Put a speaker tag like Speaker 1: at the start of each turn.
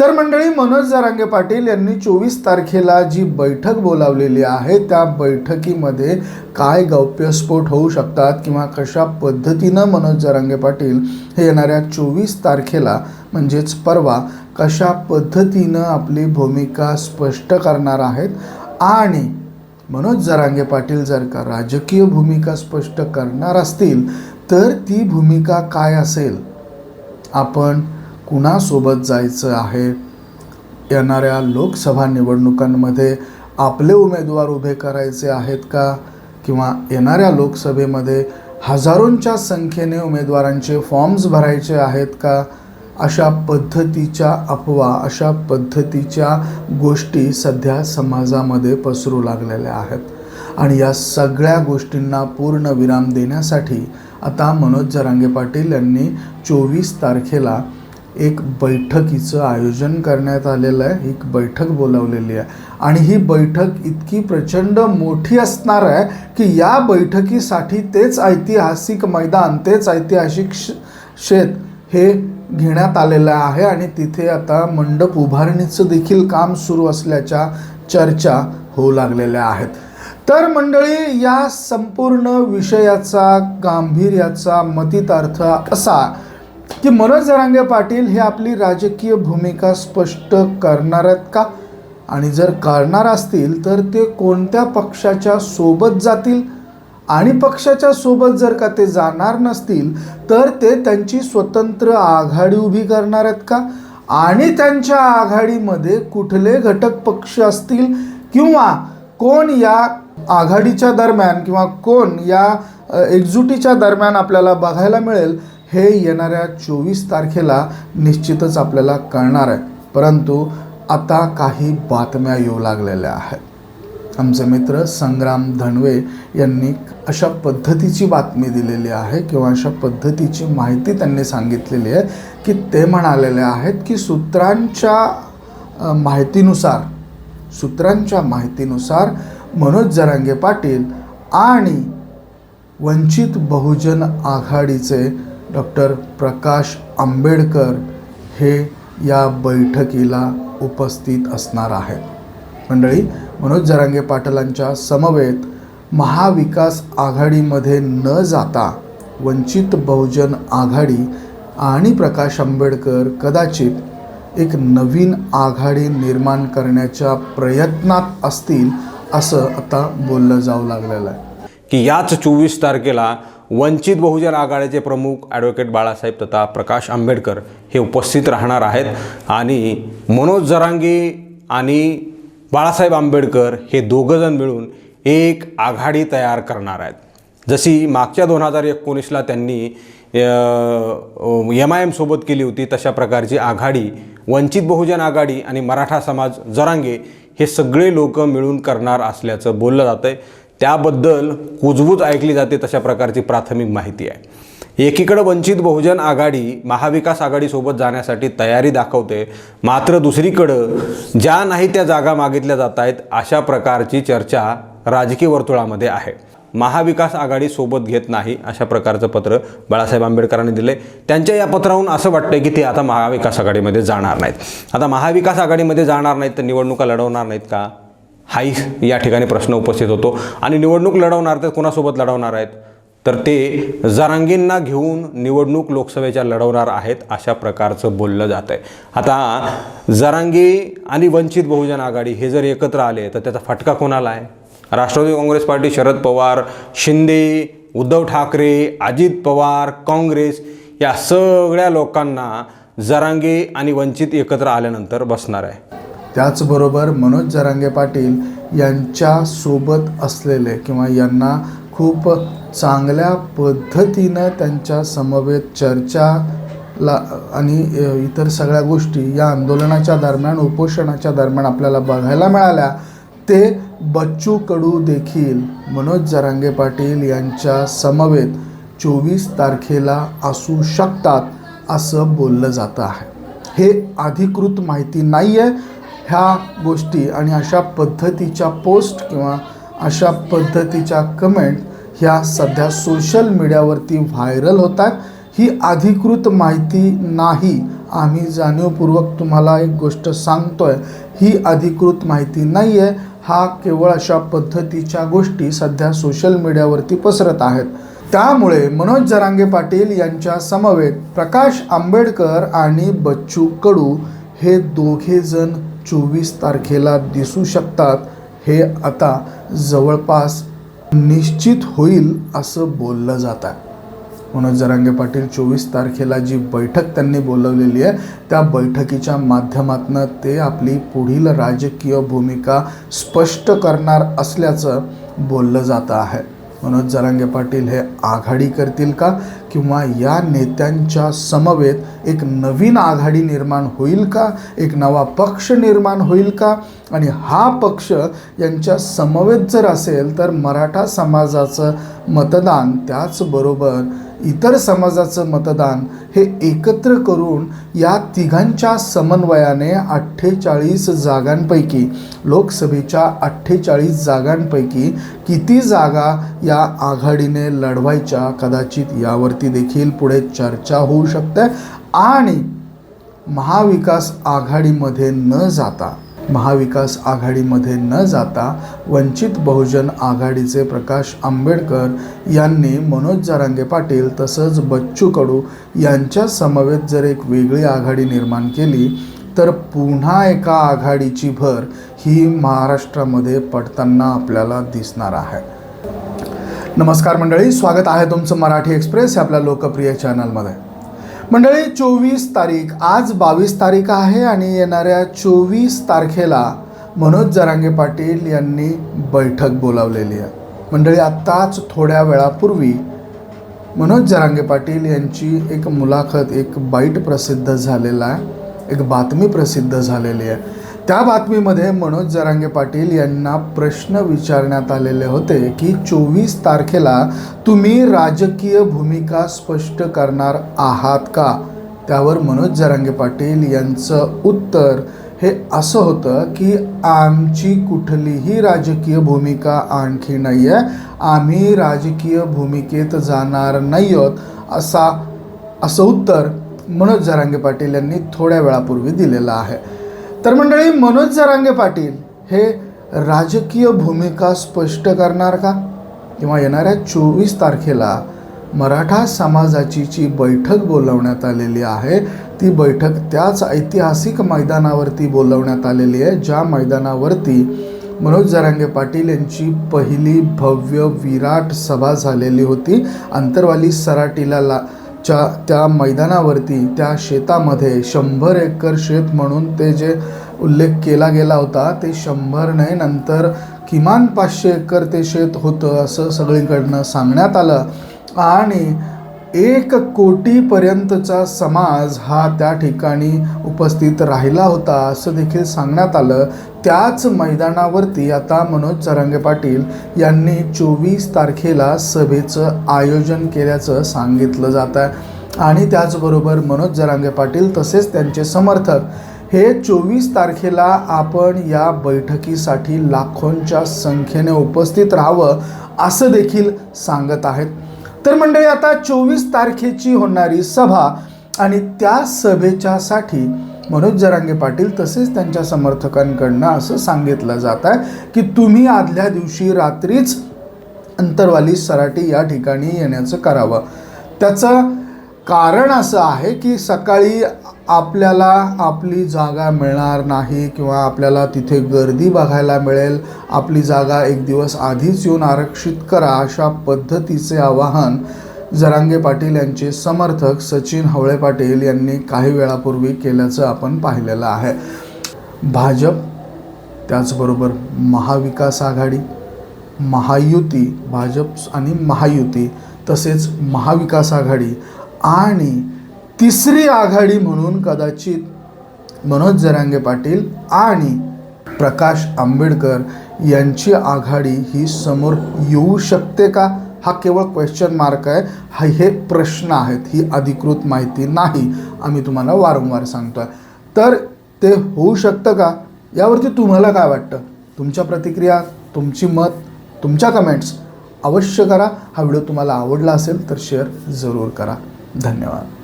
Speaker 1: तर मंडळी मनोज जरांगे पाटील यांनी चोवीस तारखेला जी बैठक बोलावलेली आहे त्या बैठकीमध्ये काय गौप्यस्फोट होऊ शकतात किंवा कशा पद्धतीनं मनोज जरांगे पाटील हे येणाऱ्या चोवीस तारखेला म्हणजेच परवा कशा पद्धतीनं आपली भूमिका स्पष्ट करणार आहेत? आणि मनोज जरांगे पाटील जर का राजकीय भूमिका स्पष्ट करणार असतील तर ती भूमिका काय असेल? आपण कुणासोबत जायचं आहे? येणाऱ्या लोकसभा निवडणुकांमध्ये आपले उमेदवार उभे करायचे आहेत का? किंवा येणाऱ्या लोकसभेमध्ये हजारोंच्या संख्येने उमेदवारांचे फॉर्म्स भरायचे आहेत का? अशा पद्धतीच्या अफवा अशा पद्धतीच्या गोष्टी सध्या समाजामध्ये पसरू लागलेल्या आहेत. आणि या सगळ्या गोष्टींना पूर्ण विराम देण्यासाठी आता मनोज जरांगे पाटील यांनी चोवीस तारखेला एक बैठकीचं आयोजन करण्यात आलेलं आहे. एक बैठक बोलावलेली आहे. आणि ही बैठक इतकी प्रचंड मोठी असणार आहे की या बैठकीसाठी तेच ऐतिहासिक मैदान तेच ऐतिहासिक शेत हे घेण्यात आलेलं आहे. आणि तिथे आता मंडप उभारणीचं देखील काम सुरू असल्याच्या चर्चा होऊ लागलेल्या आहेत. तर मंडळी या संपूर्ण विषयाचा गांभीर्याचा मतितार्थ असा की मनोज जरांगे पाटील हे आपली राजकीय भूमिका स्पष्ट करणार आहेत का? आणि जर करणार असतील तर ते कोणत्या पक्षाच्या सोबत जातील? आणि पक्षाच्या सोबत जर का ते जाणार नसतील तर ते त्यांची स्वतंत्र आघाडी उभी करणार आहेत का? आणि त्यांच्या आघाडीमध्ये कुठले घटक पक्ष असतील? किंवा कोण या आघाडीच्या दरम्यान किंवा कोण या एकजुटीच्या दरम्यान आपल्याला बघायला मिळेल? हे येणाऱ्या चोवीस तारखेला निश्चितच आपल्याला कळणार आहे. परंतु आता काही बातम्या येऊ लागलेल्या आहेत. आमचे मित्र संग्राम धनवे यांनी अशा पद्धतीची बातमी दिलेली आहे किंवा अशा पद्धतीची माहिती त्यांनी सांगितलेली आहे की ते म्हणालेले आहेत की सूत्रांच्या माहितीनुसार सूत्रांच्या माहितीनुसार मनोज जरांगे पाटील आणि वंचित बहुजन आघाडीचे डॉक्टर प्रकाश आंबेडकर हे या बैठकीला उपस्थित असणार आहेत. मंडळी मनोज जरांगे पाटलांच्या समवेत महाविकास आघाडीमध्ये न जाता वंचित बहुजन आघाडी आणि प्रकाश आंबेडकर कदाचित एक नवीन आघाडी निर्माण करण्याच्या प्रयत्नात असतील असं आता बोललं जाऊ लागलेलं आहे.
Speaker 2: की याच चोवीस तारखेला वंचित बहुजन आघाडीचे प्रमुख ॲडव्होकेट बाळासाहेब तथा प्रकाश आंबेडकर हे उपस्थित राहणार आहेत. आणि मनोज जरांगे आणि बाळासाहेब आंबेडकर हे दोघंजण मिळून एक आघाडी तयार करणार आहेत. जशी मागच्या दोन हजार एकोणीसला त्यांनी एम आय एमसोबत केली होती तशा प्रकारची आघाडी वंचित बहुजन आघाडी आणि मराठा समाज जरांगे हे सगळे लोक मिळून करणार असल्याचं बोललं जातं आहे त्याबद्दल कुजबूज ऐकली जाते तशा प्रकारची प्राथमिक माहिती आहे. एकीकडं वंचित बहुजन आघाडी महाविकास आघाडीसोबत जाण्यासाठी तयारी दाखवते मात्र दुसरीकडं ज्या नाही त्या जागा मागितल्या जात आहेत अशा प्रकारची चर्चा राजकीय वर्तुळामध्ये आहे. महाविकास आघाडी सोबत घेत नाही अशा प्रकारचं पत्र बाळासाहेब आंबेडकरांनी दिले त्यांच्या या पत्राहून असं वाटतं की ते आता महाविकास आघाडीमध्ये जाणार नाहीत. आता महाविकास आघाडीमध्ये जाणार नाहीत तर निवडणुका लढवणार नाहीत का? हाही या ठिकाणी प्रश्न उपस्थित होतो. आणि निवडणूक लढवणार तर कोणासोबत लढवणार आहेत? तर ते जरांगींना घेऊन निवडणूक लोकसभेच्या लढवणार आहेत अशा प्रकारचं बोललं जात आहे आता जरांगी आणि वंचित बहुजन आघाडी हे जर एकत्र आले तर त्याचा फटका कोणाला आहे? राष्ट्रवादी काँग्रेस पार्टी शरद पवार शिंदे उद्धव ठाकरे अजित पवार काँग्रेस या सगळ्या लोकांना जरांगे आणि वंचित एकत्र आल्यानंतर बसणार आहे.
Speaker 1: त्याचबरोबर मनोज जरांगे पाटील यांच्यासोबत असलेले किंवा यांना खूप चांगल्या पद्धतीनं त्यांच्या समवेत चर्चा ला आणि इतर सगळ्या गोष्टी या आंदोलनाच्या दरम्यान उपोषणाच्या दरम्यान आपल्याला बघायला मिळाल्या ते बच्चू कडू देखील मनोज जरांगे पाटील यांच्या समवेत चोवीस तारखेला असू शकतात असं बोललं जातं आहे. हे अधिकृत माहिती नाही आहे ह्या गोष्टी आणि अशा पद्धतीच्या पोस्ट किंवा अशा पद्धतीच्या कमेंट ह्या सध्या सोशल मीडियावरती व्हायरल होत आहेत ही अधिकृत माहिती नाही. आम्ही जाणीवपूर्वक तुम्हाला एक गोष्ट सांगतोय. ही अधिकृत माहिती नाही आहे हा केवळ अशा पद्धतीच्या गोष्टी सध्या सोशल मीडियावरती पसरत आहेत. त्यामुळे मनोज जरांगे पाटील यांच्या समवेत प्रकाश आंबेडकर आणि बच्चू कडू हे दोघे जण चोवीस तारखेला दिसू शकतात हे आता जवळपास निश्चित होईल असं बोललं जात आहे. मनोज जरांगे पाटील चोवीस तारखेला जी बैठक त्यांनी बोलवलेली आहे त्या बैठकीच्या माध्यमातून ते आपली पुढील राजकीय भूमिका स्पष्ट करणार असल्याचं बोललं जातं आहे. मनोज जरांगे पाटील हे आघाडी करतील का? किंवा या नेत्यांच्या समवेत एक नवीन आघाडी निर्माण होईल का? एक नवा पक्ष निर्माण होईल का? आणि हा पक्ष यांच्या समवेत जर असेल तर मराठा समाजाचं मतदान त्याचबरोबर इतर समाजाचं मतदान हे एकत्र करून या तिघांच्या समन्वयाने अठ्ठेचाळीस जागांपैकी लोकसभेच्या अठ्ठेचाळीस जागांपैकी किती जागा या आघाडीने लढवायच्या कदाचित यावरती देखील पुढे चर्चा होऊ शकते. आणि महाविकास आघाडीमध्ये न जाता महाविकास आघाडीमध्ये न जाता वंचित बहुजन आघाडीचे प्रकाश आंबेडकर यांनी मनोज जारांगे पाटील तसंच बच्चू कडू यांच्या समवेत जर एक वेगळी आघाडी निर्माण केली तर पुन्हा एका आघाडीची भर ही महाराष्ट्रामध्ये पडताना आपल्याला दिसणार आहे. नमस्कार मंडळी स्वागत आहे तुमचं मराठी एक्सप्रेस आपल्या लोकप्रिय चॅनलमध्ये मंडळी चोवीस तारीख आज बावीस तारीख आहे आणि येणाऱ्या चोवीस तारखेला मनोज जरांगे पाटील यांनी बैठक बोलावलेली आहे. मंडळी आत्ताच थोड्या वेळापूर्वी मनोज जरांगे पाटील यांची एक मुलाखत एक बाईट प्रसिद्ध झालेला आहे एक बातमी प्रसिद्ध झालेली आहे. त्या बातमीमध्ये मनोज जरांगे पाटील यांना प्रश्न विचारण्यात आलेले होते की चोवीस तारखेला तुम्ही राजकीय भूमिका स्पष्ट करणार आहात का? त्यावर मनोज जरांगे पाटील यांचं उत्तर हे असं होतं की आमची कुठलीही राजकीय भूमिका आणखी नाही आहे आम्ही राजकीय भूमिकेत जाणार नाही आहोत असा असं उत्तर मनोज जरांगे पाटील यांनी थोड्या वेळापूर्वी दिलेलं आहे. तर मंडळी मनोज जरांगे पाटील हे राजकीय भूमिका स्पष्ट करणार का? किंवा येणाऱ्या चोवीस तारखेला मराठा समाजाची जी बैठक बोलवण्यात आलेली आहे ती बैठक त्याच ऐतिहासिक मैदानावरती बोलवण्यात आलेली आहे ज्या मैदानावरती मनोज जरांगे पाटील यांची पहिली भव्य विराट सभा झालेली होती. अंतरवाली सराटीला ला च्या त्या मैदानावरती त्या शेतामध्ये शंभर एकर शेत म्हणून ते जे उल्लेख केला गेला होता ते शंभर नाही नंतर किमान पाचशे एकर ते शेत होतं असं सगळीकडनं सांगण्यात आलं. आणि एक कोटीपर्यंतचा समाज हा त्या ठिकाणी उपस्थित राहिला होता असं देखील सांगण्यात आलं. त्याच मैदानावरती आता मनोज चरंगे पाटील यांनी चोवीस तारखेला सभेचं आयोजन केल्याचं सांगितलं जात आहे. आणि त्याचबरोबर मनोज जरांगे पाटील तसेच त्यांचे समर्थक. हे चोवीस तारखेला आपण या बैठकीसाठी लाखोंच्या संख्येने उपस्थित राहावं असं देखील सांगत आहेत. तर मंडळी आता चोवीस तारखेची होणारी सभा आणि त्या सभेच्यासाठी मनोज जरांगे पाटील तसेच त्यांच्या समर्थकांकडनं असं सांगितलं जात आहे की तुम्ही आदल्या दिवशी रात्रीच अंतरवाली सराटी या ठिकाणी येण्याचं करावं. त्याचं कारण असं आहे की सकाळी आपल्याला आपली जागा मिळणार नाही किंवा आपल्याला तिथे गर्दी बघायला मिळेल आपली जागा एक दिवस आधीच येऊन आरक्षित करा अशा पद्धतीचे आवाहन जरांगे पाटील यांचे समर्थक सचिन हवळे पाटील यांनी काही वेळापूर्वी केल्याचं आपण पाहिलेलं आहे. भाजप त्याचबरोबर महाविकास आघाडी महायुती भाजप आणि महायुती तसेच महाविकास आघाडी आणि तिसरी आघाडी म्हणून कदाचित मनोज जरांगे पाटील आणि प्रकाश आंबेडकर यांची आघाडी ही समोर येऊ शकते का? हा केवळ क्वेश्चन मार्क आहे. हा हे प्रश्न आहेत. ही अधिकृत माहिती नाही. आम्ही तुम्हाला वारंवार सांगतोय. तर ते होऊ शकतं का? यावरती तुम्हाला काय वाटतं? तुमच्या प्रतिक्रिया तुमची मत तुमच्या कमेंट्स अवश्य करा. हा व्हिडिओ तुम्हाला आवडला असेल तर शेअर जरूर करा. धन्यवाद.